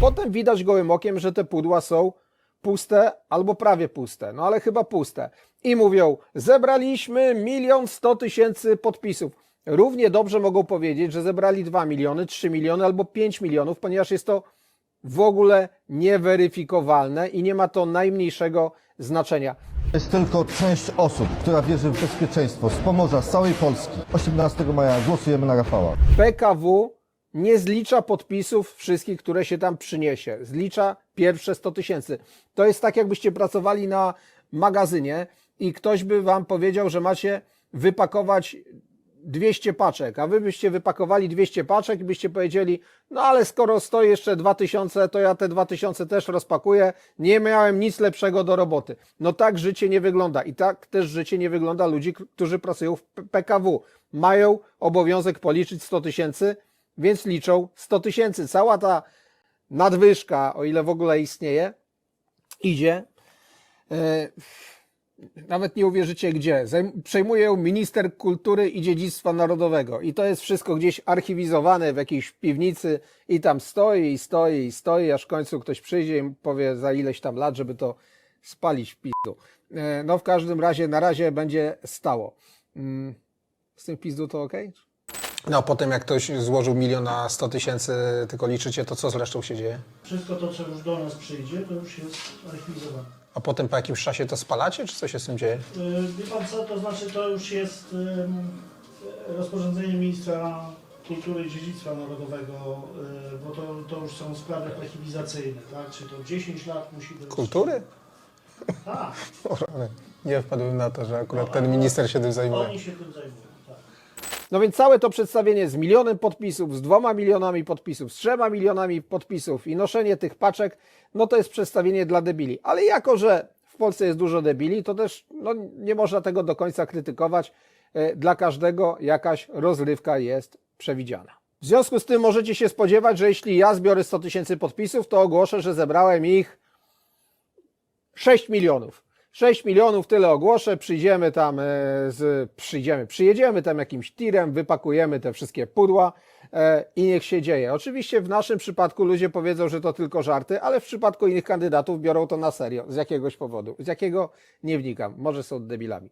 Potem widać gołym okiem, że te pudła są puste albo prawie puste, no ale chyba puste. I mówią, zebraliśmy milion sto tysięcy podpisów. Równie dobrze mogą powiedzieć, że zebrali 2 miliony, 3 miliony albo 5 milionów, ponieważ jest to w ogóle nieweryfikowalne i nie ma to najmniejszego znaczenia. Jest tylko część osób, która wierzy w bezpieczeństwo z Pomorza, z całej Polski. 18 maja głosujemy na Rafała. PKW nie zlicza podpisów wszystkich, które się tam przyniesie. Zlicza pierwsze 100 tysięcy. To jest tak, jakbyście pracowali na magazynie i ktoś by wam powiedział, że macie wypakować 200 paczek, a wy byście wypakowali 200 paczek i byście powiedzieli, no ale skoro stoi jeszcze 2000, to ja te 2000 też rozpakuję, nie miałem nic lepszego do roboty. No tak życie nie wygląda i tak też życie nie wygląda ludzi, którzy pracują w PKW. Mają obowiązek policzyć 100 tysięcy, więc liczą 100 tysięcy. Cała ta nadwyżka, o ile w ogóle istnieje, idzie e, nawet nie uwierzycie gdzie. Przejmuje ją minister kultury i dziedzictwa narodowego. I to jest wszystko gdzieś archiwizowane w jakiejś piwnicy i tam stoi i stoi i stoi, aż w końcu ktoś przyjdzie i powie za ileś tam lat, żeby to spalić w pizdu. E, No w każdym razie na razie będzie stało. Mm, Z tym pizdu to ok? No potem jak ktoś złożył milion na 100 tysięcy, tylko liczycie, to co z resztą się dzieje? Wszystko to, co już do nas przyjdzie, to już jest archiwizowane. A potem po jakimś czasie to spalacie, czy co się z tym dzieje? Yy, Wie pan co, to znaczy to już jest ym, rozporządzenie ministra kultury i dziedzictwa narodowego, yy, bo to, to już są sprawy archiwizacyjne, tak? Czy to 10 lat musi być... Kultury? Tak, Nie wpadłem na to, że akurat No, ten minister się tym zajmuje. oni się tym zajmują. No więc całe to przedstawienie z milionem podpisów, z dwoma milionami podpisów, z trzema milionami podpisów i noszenie tych paczek, no to jest przedstawienie dla debili. Ale jako, że w Polsce jest dużo debili, to też no, nie można tego do końca krytykować. E, Dla każdego jakaś rozrywka jest przewidziana. W związku z tym możecie się spodziewać, że jeśli ja zbiorę 100 tysięcy podpisów, to ogłoszę, że zebrałem ich 6 milionów. 6 milionów, tyle ogłoszę, przyjdziemy tam e, z, przyjdziemy, przyjedziemy tam jakimś tirem, wypakujemy te wszystkie pudła e, i niech się dzieje. Oczywiście w naszym przypadku ludzie powiedzą, że to tylko żarty, ale w przypadku innych kandydatów biorą to na serio, z jakiegoś powodu. Z jakiego nie wnikam, może są debilami.